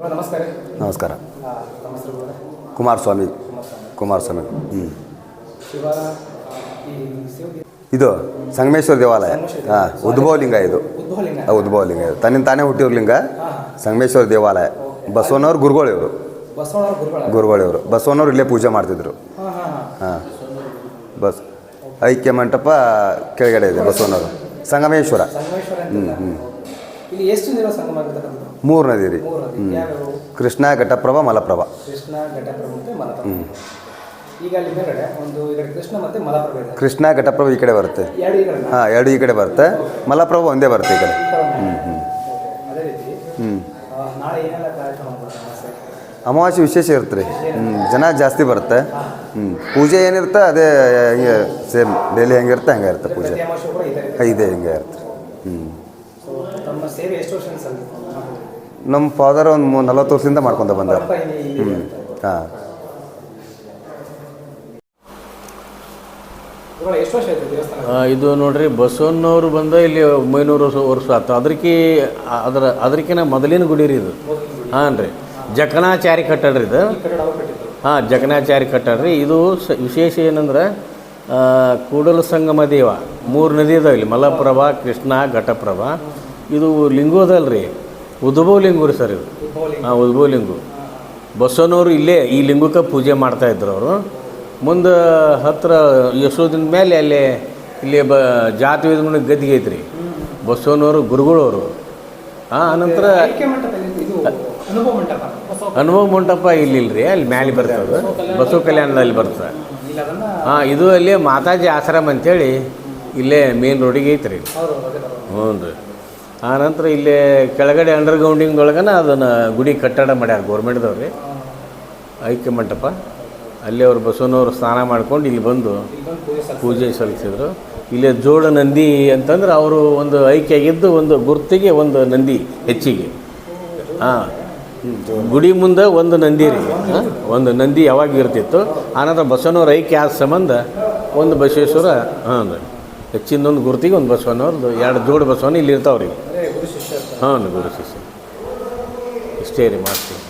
ನಮಸ್ಕಾರ. ನಮಸ್ಕಾರ? ಕುಮಾರಸ್ವಾಮಿ. ಕುಮಾರಸ್ವಾಮಿ. ಹ್ಞೂ ಇದು ಸಂಗಮೇಶ್ವರ ದೇವಾಲಯ. ಹಾಂ ಉದ್ಭವಲಿಂಗ ಇದು. ಉದ್ಭವಲಿಂಗ. ಲಿಂಗ ಉದ್ಭವಲಿಂಗ ಇದು. ತನ್ನಿಂದ ತಾನೇ ಹುಟ್ಟಿರೋ ಲಿಂಗ ಸಂಗಮೇಶ್ವರ ದೇವಾಲಯ. ಬಸವನವ್ರು ಗುರುಗಳು ಇವರು. ಬಸವಣ್ಣವ್ರ ಗುರುಗಳ? ಗುರುಗಳು ಇವರು. ಬಸವನವ್ರು ಇಲ್ಲೇ ಪೂಜೆ ಮಾಡ್ತಿದ್ರು. ಹಾಂ ಬಸ್ ಐಕ್ಯ ಮಂಟಪ ಕೆಳಗಡೆ ಇದೆ ಬಸವನವರು. ಸಂಗಮೇಶ್ವರ. ಹ್ಞೂ ಅಂತ? ಮೂರು ನದಿ ರೀ ಹ್ಞೂ ಕೃಷ್ಣ ಘಟಪ್ರಭಾ ಮಲಪ್ರಭಾ. ಕೃಷ್ಣ ಘಟಪ್ರಭ ಮತ್ತು ಮಲಪ್ರಭು. ಈಗ ಅಲ್ಲಿ ಮೇಲ್ಗಡೆ ಒಂದು ಈ ಕಡೆ ಕೃಷ್ಣ ಮತ್ತು ಮಲಪ್ರಭು ಇದೆ. ಕೃಷ್ಣ ಘಟಪ್ರಭಾ ಈ ಕಡೆ ಬರುತ್ತೆ. ಎರಡು ಈ ಕಡೆ ಹಾಂ ಎರಡು ಈ ಕಡೆ ಬರುತ್ತೆ. ಮಲಪ್ರಭ ಒಂದೇ ಬರುತ್ತೆ ಈ ಕಡೆ. ಹ್ಞೂ ಹ್ಞೂ ಅದೇ ರೀತಿ ಹ್ಞೂ ಆ, ನಾಳೆ ಏನೆಲ್ಲ ಕಾರ್ಯಕ್ರಮ ಮಾಡ್ತಾರೆ ಅಮಾವಾಸ್ಯೆ? ವಿಶೇಷ ಇರುತ್ತೆ. ರೀ ಹ್ಞೂ ಜನ ಜಾಸ್ತಿ ಬರುತ್ತೆ. ಹ್ಞೂ ಪೂಜೆ ಏನಿರುತ್ತೆ ಅದೇ ಹಿಂಗೆ ಸೇಮ್ ಡೈಲಿ ಹೆಂಗಿರುತ್ತೆ ಹಂಗೆ ಇರುತ್ತೆ ಪೂಜೆ. ಅಮಾವಾಸ್ಯೆ ಕೂಡ ಇದೇ. ಇದೆ ಹಿಂಗೆ ಇರುತ್ತೆ. ಹ್ಞೂ ನಮ್ಮ ಫಾದರ್ ಒಂದು ಮೂ ನಲ್ವತ್ತು ವರ್ಷದಿಂದ ಮಾಡ್ಕೊತ ಬಂದ ಹ್ಞೂ ಹಾಂ. ಎಷ್ಟು ವರ್ಷ ಆಯ್ತು ದೇವಸ್ಥಾನ? ಇದು ನೋಡ್ರಿ ಬಸವಣ್ಣವ್ರು ಬಂದ ಇಲ್ಲಿ ಒಂಬೈನೂರು ವರ್ಷ ವರ್ಷ ಆಯ್ತು ಅದಕ್ಕೆ ಅದರ ಅದಕ್ಕಿನ ಮೊದಲಿನ ಗುಡಿ ರೀ ಇದು. ಹಾಂ ರೀ. ಜಕಣಾಚಾರಿ ಕಟ್ಟಡ್ರಿ ಇದು. ಹಾಂ ಜಕಣಾಚಾರಿ ಕಟ್ಟಡ್ರಿ ಇದು ಸ ವಿಶೇಷ ಏನಂದ್ರೆ ಆ, ಕೂಡಲ ಸಂಗಮ ದೇವ. ಮೂರು ನದಿ ಅದಾವ ಇಲ್ಲಿ. ಮಲಪ್ರಭಾ ಕೃಷ್ಣ ಘಟಪ್ರಭಾ. ಇದು ಲಿಂಗೋದಲ್ರಿ ಉದ್ಭವ ಲಿಂಗು ರೀ ಸರ್ ಇವರು. ಹಾಂ ಉದ್ಭವ ಲಿಂಗು ಬಸವನವರು ಇಲ್ಲೇ ಈ ಲಿಂಗಕ್ಕೆ ಪೂಜೆ ಮಾಡ್ತಾ ಇದ್ರು ಅವರು. ಮುಂದೆ ಹತ್ತಿರ ಯಶೋದಿನ ಮೇಲೆ ಅಲ್ಲಿ ಇಲ್ಲಿ ಬ ಜಾತಿ ವೇದ ಗದ್ದಿಗೆ ಐತ್ರಿ. ಬಸವನವರು ಗುರುಗಳವರು. ಹಾಂ ಅನಂತರ? ಅನುಭವ ಮಂಟಪ ಇಲ್ಲಿಲ್ರಿ ಅಲ್ಲಿ ಮ್ಯಾಲೆ ಬರ್ತದೆ ಬಸವ ಕಲ್ಯಾಣದಲ್ಲಿ ಬರ್ತದೆ. ಹಾಂ ಇದು ಅಲ್ಲಿ ಮಾತಾಜಿ ಆಶ್ರಮ ಅಂತೇಳಿ ಇಲ್ಲೇ ಮೇನ್ ರೋಡಿಗೆ ಐತ್ರಿ. ಹ್ಞೂ ರೀ ಆನಂತರ ಇಲ್ಲಿ ಕೆಳಗಡೆ ಅಂಡರ್ಗ್ರೌಂಡಿಂಗ್ದೊಳಗನ ಅದನ್ನು ಗುಡಿ ಕಟ್ಟಡ ಮಾಡ್ಯಾರ ಗೌರ್ಮೆಂಟ್ದವ್ರು. ರೀ ಐಕ್ಯ ಮಂಟಪ. ಅಲ್ಲಿ ಅವರು ಬಸವನವರು ಸ್ನಾನ ಮಾಡ್ಕೊಂಡು ಇಲ್ಲಿ ಬಂದು ಪೂಜೆ ಸಲ್ಲಿಸಿದರು. ಇಲ್ಲಿ ಜೋಡ ನಂದಿ ಅಂತಂದ್ರೆ ಅವರು ಒಂದು ಐಕ್ಯ ಆಗಿದ್ದು ಒಂದು ಗುರ್ತಿಗೆ ಒಂದು ನಂದಿ ಹೆಚ್ಚಿಗೆ. ಹಾಂ. ಗುಡಿ ಮುಂದೆ ಒಂದು ನಂದಿ ರೀ. ಹಾಂ. ಒಂದು ನಂದಿ ಯಾವಾಗ ಇರ್ತಿತ್ತು. ಆನಂತರ ಬಸವನವ್ರ ಐಕ್ಯ ಆದ ಸಂಬಂಧ ಒಂದು ಬಸವೇಶ್ವರ ಹಾಂ ಹೆಚ್ಚಿನ ಒಂದು ಗುರ್ತಿಗೆ ಒಂದು ಬಸವನವ್ರದ್ದು ಎರಡು ಜೋಡು ಬಸವನ ಇಲ್ಲಿ ಇರ್ತಾವ್ರಿ. ಹಾಂ ಗುರು ಶಿಷ್ಯ. ಇಷ್ಟೇ ರೀ ಮಾಡ್ತೀವಿ